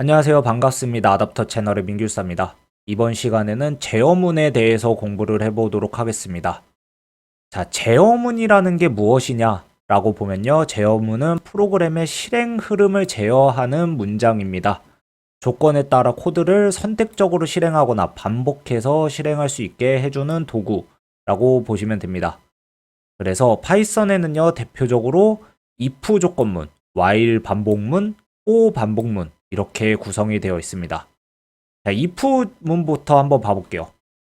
안녕하세요. 반갑습니다. 아답터 채널의 민규사입니다. 이번 시간에는 제어문에 대해서 공부를 해보도록 하겠습니다. 자, 제어문이라는 게 무엇이냐? 라고 보면요. 제어문은 프로그램의 실행 흐름을 제어하는 문장입니다. 조건에 따라 코드를 선택적으로 실행하거나 반복해서 실행할 수 있게 해주는 도구라고 보시면 됩니다. 그래서 파이썬에는요, 대표적으로 if 조건문, while 반복문, for 반복문, 이렇게 구성이 되어 있습니다. 자, if문부터 한번 봐볼게요.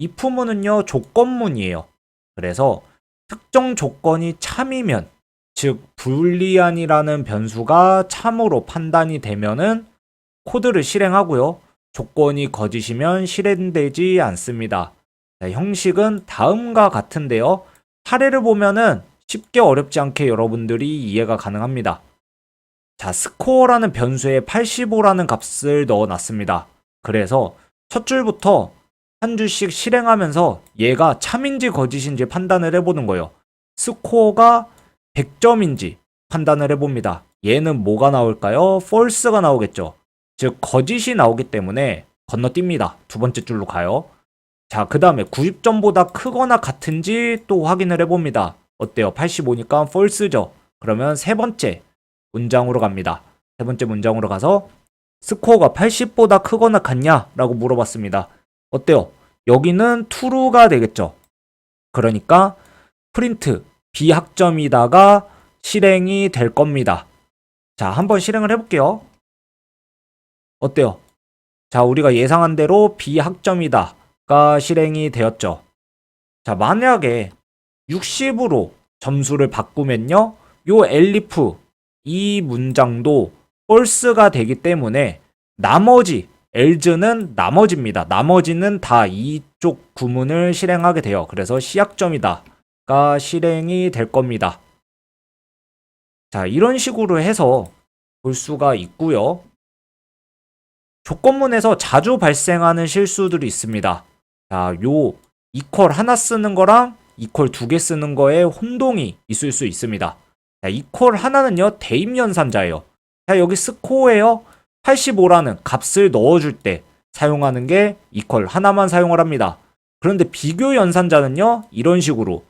if문은요, 조건문이에요. 그래서 특정 조건이 참이면, 즉, 불리안이라는 변수가 참으로 판단이 되면은 코드를 실행하고요. 조건이 거짓이면 실행되지 않습니다. 자, 형식은 다음과 같은데요. 사례를 보면은 쉽게 어렵지 않게 여러분들이 이해가 가능합니다. 자, 스코어라는 변수에 85라는 값을 넣어 놨습니다. 그래서 첫 줄부터 한 줄씩 실행하면서 얘가 참인지 거짓인지 판단을 해보는 거예요. 스코어가 100점인지 판단을 해봅니다. 얘는 뭐가 나올까요? false가 나오겠죠. 즉, 거짓이 나오기 때문에 건너뜁니다. 두 번째 줄로 가요. 자, 그 다음에 90점보다 크거나 같은지 또 확인을 해봅니다. 어때요? 85니까 false죠. 그러면 세 번째 문장으로 갑니다. 세 번째 문장으로 가서 스코어가 80보다 크거나 같냐? 라고 물어봤습니다. 어때요? 여기는 true가 되겠죠. 그러니까 프린트 비학점이다가 실행이 될 겁니다. 자, 한번 실행을 해볼게요. 어때요? 자, 우리가 예상한 대로 비학점이다가 실행이 되었죠. 자, 만약에 60으로 점수를 바꾸면요. 요 엘리프 이 문장도 false가 되기 때문에 나머지 else는 나머지입니다. 나머지는 다 이쪽 구문을 실행하게 돼요. 그래서 시약점이다가 실행이 될 겁니다. 자, 이런 식으로 해서 볼 수가 있고요. 조건문에서 자주 발생하는 실수들이 있습니다. 자, 요 이퀄 하나 쓰는 거랑 이퀄 두 개 쓰는 거에 혼동이 있을 수 있습니다. 자, 이퀄 하나는요, 대입 연산자예요. 자, 여기 스코어에요. 85라는 값을 넣어줄 때 사용하는 게 이퀄 하나만 사용을 합니다. 그런데 비교 연산자는요, 이런 식으로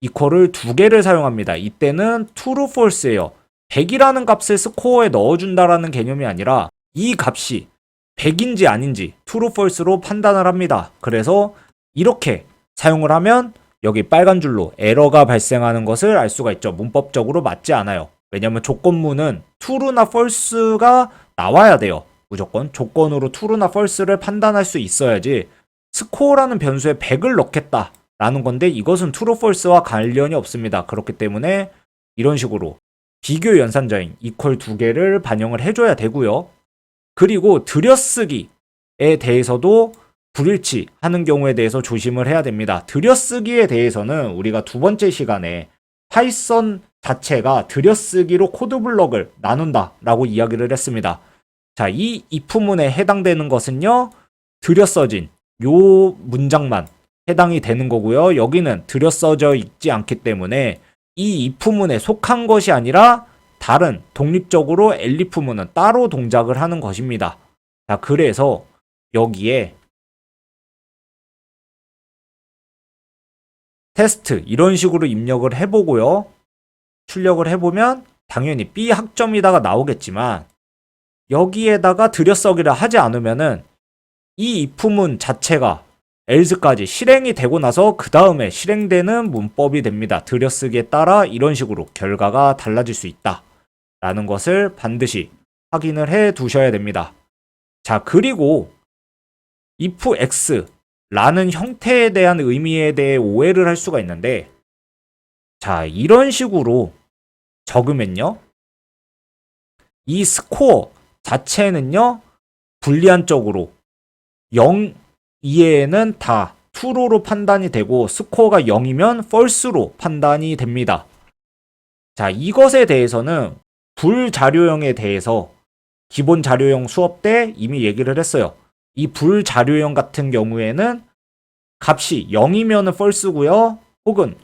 이퀄을 두 개를 사용합니다. 이때는 true, false예요. 100이라는 값을 스코어에 넣어준다라는 개념이 아니라 이 값이 100인지 아닌지 true, false로 판단을 합니다. 그래서 이렇게 사용을 하면 여기 빨간 줄로 에러가 발생하는 것을 알 수가 있죠. 문법적으로 맞지 않아요. 왜냐면 조건문은 true나 false가 나와야 돼요. 무조건 조건으로 true나 false를 판단할 수 있어야지 스코어라는 변수에 100을 넣겠다라는 건데 이것은 true, false와 관련이 없습니다. 그렇기 때문에 이런 식으로 비교 연산자인 이퀄 두 개를 반영을 해줘야 되고요. 그리고 들여쓰기에 대해서도 불일치 하는 경우에 대해서 조심을 해야 됩니다. 들여쓰기에 대해서는 우리가 두 번째 시간에 파이썬 자체가 들여쓰기로 코드 블럭을 나눈다라고 이야기를 했습니다. 자, 이 if문에 해당되는 것은요, 들여써진 요 문장만 해당이 되는 거고요. 여기는 들여써져 있지 않기 때문에 이 if문에 속한 것이 아니라 다른 독립적으로 elif문은 따로 동작을 하는 것입니다. 자, 그래서 여기에 테스트 이런 식으로 입력을 해보고요. 출력을 해보면 당연히 B 학점이다가 나오겠지만 여기에다가 들여쓰기를 하지 않으면은 이 if문 자체가 else까지 실행이 되고 나서 그 다음에 실행되는 문법이 됩니다. 들여쓰기에 따라 이런 식으로 결과가 달라질 수 있다. 라는 것을 반드시 확인을 해 두셔야 됩니다. 자, 그리고 if x 라는 형태에 대한 의미에 대해 오해를 할 수가 있는데, 자, 이런 식으로 적으면요. 이 스코어 자체는요, 불리한적으로 0 이외에는 다 true로 판단이 되고 스코어가 0이면 false로 판단이 됩니다. 자, 이것에 대해서는 불자료형에 대해서 기본 자료형 수업 때 이미 얘기를 했어요. 이 불자료형 같은 경우에는 값이 0이면 false고요. 혹은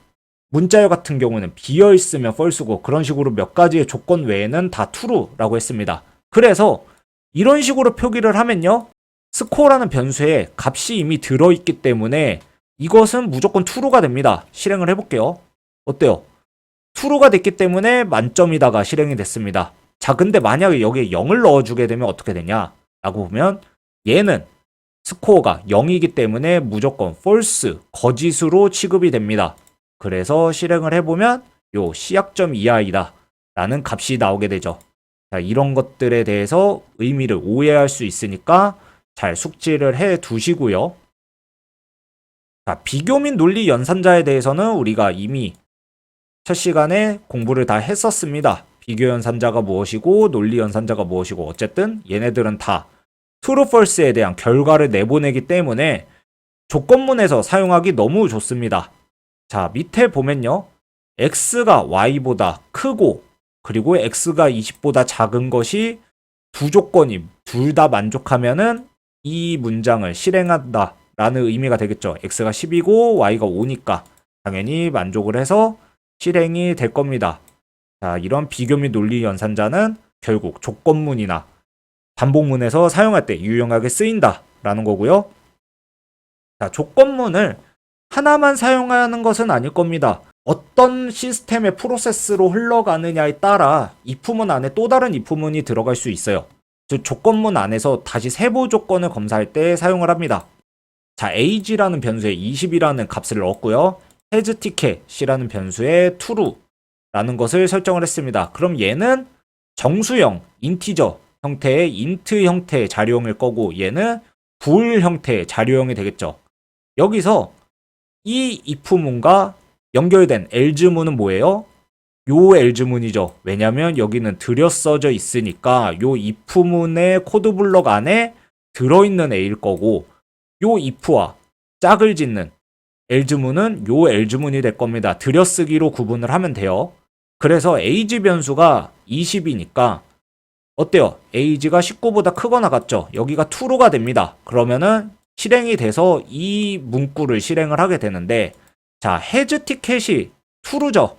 문자열 같은 경우는 비어 있으면 false고 그런 식으로 몇 가지의 조건 외에는 다 true라고 했습니다. 그래서 이런 식으로 표기를 하면요. 스코어라는 변수에 값이 이미 들어있기 때문에 이것은 무조건 true가 됩니다. 실행을 해볼게요. 어때요? true가 됐기 때문에 만점이다가 실행이 됐습니다. 자, 근데 만약에 여기에 0을 넣어주게 되면 어떻게 되냐? 라고 보면 얘는 스코어가 0이기 때문에 무조건 false, 거짓으로 취급이 됩니다. 그래서 실행을 해보면 요 시약점 이하이다 라는 값이 나오게 되죠. 자, 이런 것들에 대해서 의미를 오해할 수 있으니까 잘 숙지를 해 두시고요. 자, 비교 및 논리 연산자에 대해서는 우리가 이미 첫 시간에 공부를 다 했었습니다. 비교 연산자가 무엇이고 논리 연산자가 무엇이고 어쨌든 얘네들은 다 true false에 대한 결과를 내보내기 때문에 조건문에서 사용하기 너무 좋습니다. 자, 밑에 보면요. x가 y보다 크고 그리고 x가 20보다 작은 것이 두 조건이 둘 다 만족하면은 이 문장을 실행한다 라는 의미가 되겠죠. x가 10이고 y가 5니까 당연히 만족을 해서 실행이 될 겁니다. 자, 이런 비교 및 논리 연산자는 결국 조건문이나 반복문에서 사용할 때 유용하게 쓰인다 라는 거고요. 자, 조건문을 하나만 사용하는 것은 아닐 겁니다. 어떤 시스템의 프로세스로 흘러가느냐에 따라 if문 안에 또 다른 if문이 들어갈 수 있어요. 즉 조건문 안에서 다시 세부 조건을 검사할 때 사용을 합니다. 자, age라는 변수에 20이라는 값을 넣었고요. hasTicket이라는 변수에 true라는 것을 설정을 했습니다. 그럼 얘는 정수형, 인티저 형태의 int 형태의 자료형일 거고 얘는 bool 형태의 자료형이 되겠죠. 여기서 이 if문과 연결된 else문은 뭐예요? 요 else문이죠. 왜냐면 여기는 들여 써져 있으니까 요 if문의 코드 블럭 안에 들어있는 a일 거고 요 if와 짝을 짓는 else문은 요 else문이 될 겁니다. 들여쓰기로 구분을 하면 돼요. 그래서 age 변수가 20이니까 어때요? age가 19보다 크거나 같죠? 여기가 true가 됩니다. 그러면은 실행이 돼서 이 문구를 실행을 하게 되는데 자, has 티켓이 true죠.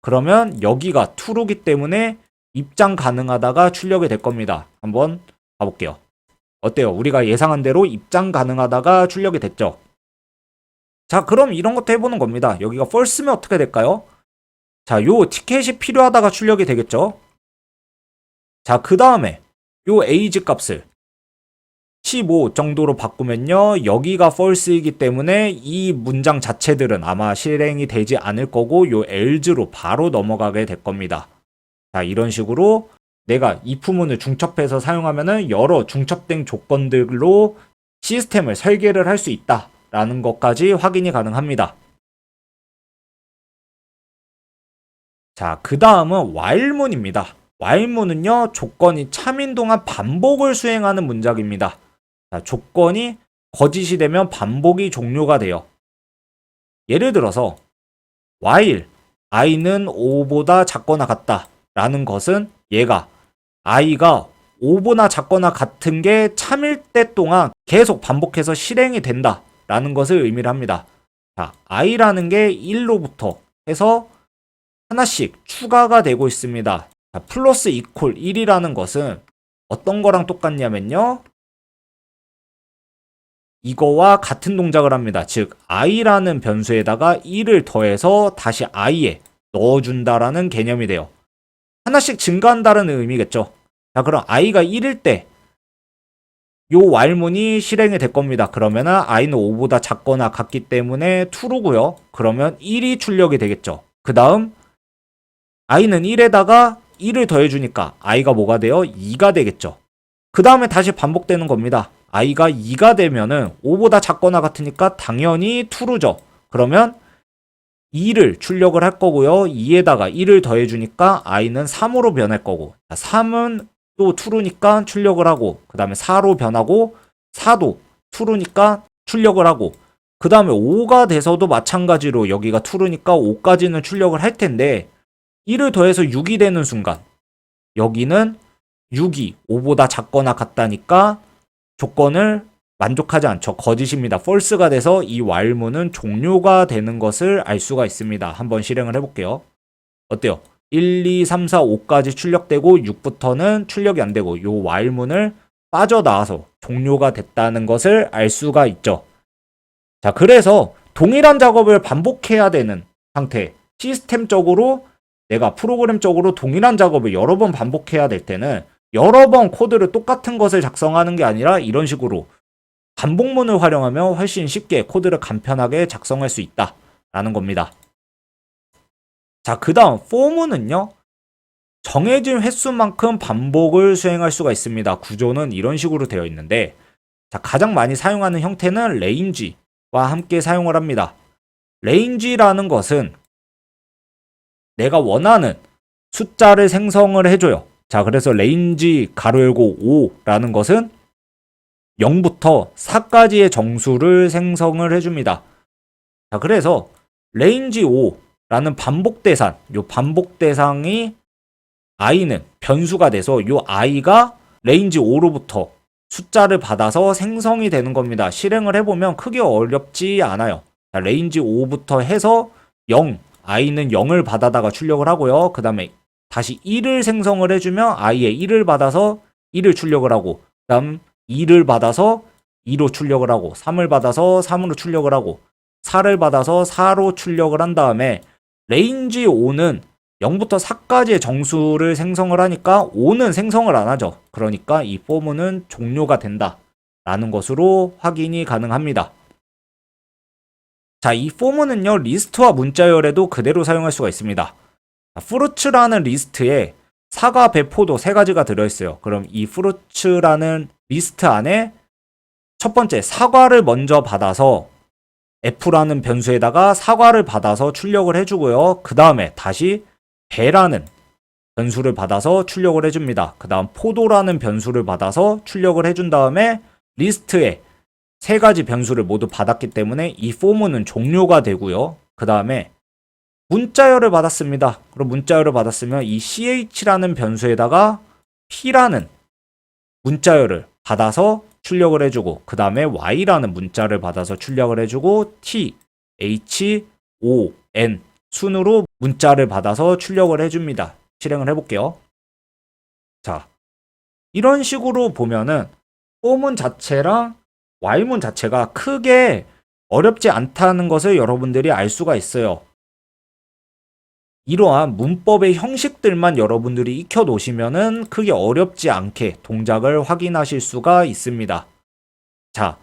그러면 여기가 true기 때문에 입장 가능하다가 출력이 될 겁니다. 한번 가볼게요. 어때요? 우리가 예상한 대로 입장 가능하다가 출력이 됐죠. 자, 그럼 이런 것도 해보는 겁니다. 여기가 false면 어떻게 될까요? 자, 요 티켓이 필요하다가 출력이 되겠죠. 자, 그 다음에 요 age 값을 15 정도로 바꾸면요. 여기가 false이기 때문에 이 문장 자체들은 아마 실행이 되지 않을 거고 요 else로 바로 넘어가게 될 겁니다. 자, 이런 식으로 내가 if문을 중첩해서 사용하면은 여러 중첩된 조건들로 시스템을 설계를 할 수 있다라는 것까지 확인이 가능합니다. 자, 그 다음은 while문입니다. While문은요, 조건이 참인 동안 반복을 수행하는 문장입니다. 자, 조건이 거짓이 되면 반복이 종료가 돼요. 예를 들어서 while i는 5보다 작거나 같다 라는 것은 얘가 i가 5보다 작거나 같은 게 참일 때 동안 계속 반복해서 실행이 된다 라는 것을 의미를 합니다. 자, i라는 게 1로부터 해서 하나씩 추가가 되고 있습니다. 자, 플러스 이퀄 1이라는 것은 어떤 거랑 똑같냐면요. 이거와 같은 동작을 합니다. 즉 i라는 변수에다가 1을 더해서 다시 i에 넣어준다라는 개념이 돼요. 하나씩 증가한다는 의미겠죠. 자 그럼 i가 1일 때요 while문이 실행이 될 겁니다. 그러면은 i는 5보다 작거나 같기 때문에 true고요. 그러면 1이 출력이 되겠죠. 그 다음 i는 1에다가 1을 더해주니까 i가 뭐가 돼요? 2가 되겠죠. 그 다음에 다시 반복되는 겁니다. i가 2가 되면은 5보다 작거나 같으니까 당연히 true죠. 그러면 2를 출력을 할 거고요. 2에다가 1을 더해주니까 i는 3으로 변할 거고 3은 또 true니까 출력을 하고 그 다음에 4로 변하고 4도 true니까 출력을 하고 그 다음에 5가 돼서도 마찬가지로 여기가 true니까 5까지는 출력을 할 텐데 1을 더해서 6이 되는 순간 여기는 6이 5보다 작거나 같다니까 조건을 만족하지 않죠. 거짓입니다. false가 돼서 이 while문은 종료가 되는 것을 알 수가 있습니다. 한번 실행을 해볼게요. 어때요? 1, 2, 3, 4, 5까지 출력되고 6부터는 출력이 안 되고 요 while문을 빠져나와서 종료가 됐다는 것을 알 수가 있죠. 자, 그래서 동일한 작업을 반복해야 되는 상태, 시스템적으로 내가 프로그램적으로 동일한 작업을 여러 번 반복해야 될 때는 여러 번 코드를 똑같은 것을 작성하는 게 아니라 이런 식으로 반복문을 활용하면 훨씬 쉽게 코드를 간편하게 작성할 수 있다라는 겁니다. 자, 그 다음 for문은요. 정해진 횟수만큼 반복을 수행할 수가 있습니다. 구조는 이런 식으로 되어 있는데 자, 가장 많이 사용하는 형태는 range와 함께 사용을 합니다. range라는 것은 내가 원하는 숫자를 생성을 해줘요. 자, 그래서 range 가로 열고 5라는 것은 0부터 4까지의 정수를 생성을 해줍니다. 자, 그래서 range 5라는 반복 대상, 요 반복 대상이 i는 변수가 돼서 요 i가 range 5로부터 숫자를 받아서 생성이 되는 겁니다. 실행을 해보면 크게 어렵지 않아요. 자, range 5부터 해서 0, i는 0을 받아다가 출력을 하고요. 그 다음에 다시 1을 생성을 해주면 i의 1을 받아서 1을 출력을 하고 그 다음 2를 받아서 2로 출력을 하고 3을 받아서 3으로 출력을 하고 4를 받아서 4로 출력을 한 다음에 레인지 5는 0부터 4까지의 정수를 생성을 하니까 5는 생성을 안 하죠. 그러니까 이 포문은 종료가 된다. 라는 것으로 확인이 가능합니다. 자, 이 포문은요, 리스트와 문자열에도 그대로 사용할 수가 있습니다. 프루츠라는 리스트에 사과, 배, 포도 세 가지가 들어있어요. 그럼 이 프루츠라는 리스트 안에 첫 번째 사과를 먼저 받아서 f라는 변수에다가 사과를 받아서 출력을 해주고요. 그 다음에 다시 배라는 변수를 받아서 출력을 해줍니다. 그 다음 포도라는 변수를 받아서 출력을 해준 다음에 리스트에 세 가지 변수를 모두 받았기 때문에 이 포문은 종료가 되고요. 그 다음에 문자열을 받았습니다. 그럼 문자열을 받았으면 이 ch라는 변수에다가 p라는 문자열을 받아서 출력을 해주고 그 다음에 y라는 문자를 받아서 출력을 해주고 t, h, o, n 순으로 문자를 받아서 출력을 해줍니다. 실행을 해볼게요. 자, 이런 식으로 보면은 포문 자체랑 y문 자체가 크게 어렵지 않다는 것을 여러분들이 알 수가 있어요. 이러한 문법의 형식들만 여러분들이 익혀 놓으시면은 크게 어렵지 않게 동작을 확인하실 수가 있습니다. 자,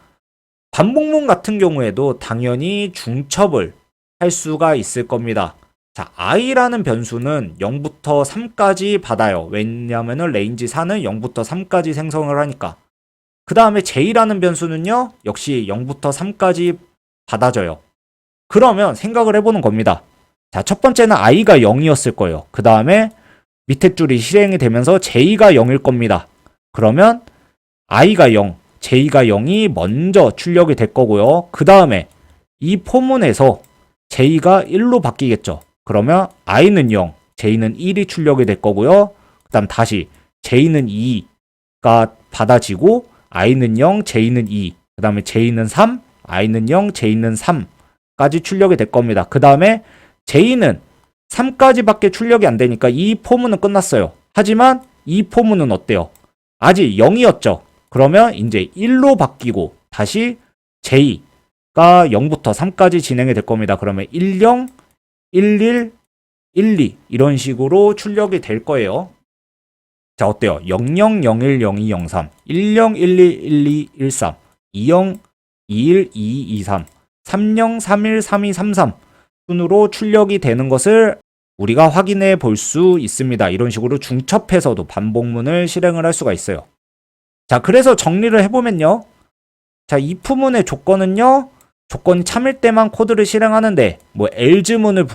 반복문 같은 경우에도 당연히 중첩을 할 수가 있을 겁니다. 자, i라는 변수는 0부터 3까지 받아요. 왜냐하면 레인지 4는 0부터 3까지 생성을 하니까. 그 다음에 j라는 변수는요, 역시 0부터 3까지 받아줘요. 그러면 생각을 해보는 겁니다. 자, 첫 번째는 i가 0이었을 거예요. 그 다음에 밑에 줄이 실행이 되면서 j가 0일 겁니다. 그러면 i가 0, j가 0이 먼저 출력이 될 거고요. 그 다음에 이 포문에서 j가 1로 바뀌겠죠. 그러면 i는 0, j는 1이 출력이 될 거고요. 그 다음 다시 j는 2가 받아지고 i는 0, j는 2, 그 다음에 j는 3, i는 0, j는 3까지 출력이 될 겁니다. 그 다음에 j는 3까지밖에 출력이 안 되니까 이 포문은 끝났어요. 하지만 이 포문은 어때요? 아직 0이었죠. 그러면 이제 1로 바뀌고 다시 j가 0부터 3까지 진행이 될 겁니다. 그러면 10, 11, 12 이런 식으로 출력이 될 거예요. 자, 어때요? 00010203, 10111213, 20 212223, 30313233 순으로 출력이 되는 것을 우리가 확인해 볼 수 있습니다. 이런 식으로 중첩해서도 반복문을 실행을 할 수가 있어요. 자, 그래서 정리를 해보면요. 자, 이 부문의 조건은요. 조건이 참일 때만 코드를 실행하는데 뭐 else문을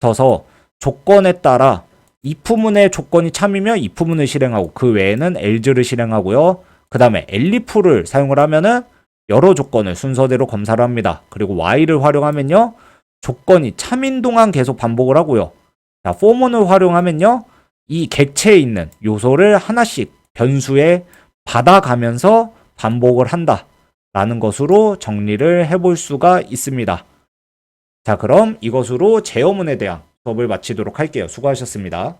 붙어서 조건에 따라 if문의 조건이 참이면 if문을 실행하고 그 외에는 else를 실행하고요. 그 다음에 elif를 사용을 하면은 여러 조건을 순서대로 검사를 합니다. 그리고 while을 활용하면요. 조건이 참인 동안 계속 반복을 하고요. 자, for문을 활용하면요. 이 객체에 있는 요소를 하나씩 변수에 받아가면서 반복을 한다. 라는 것으로 정리를 해볼 수가 있습니다. 자, 그럼 이것으로 제어문에 대한 수업을 마치도록 할게요. 수고하셨습니다.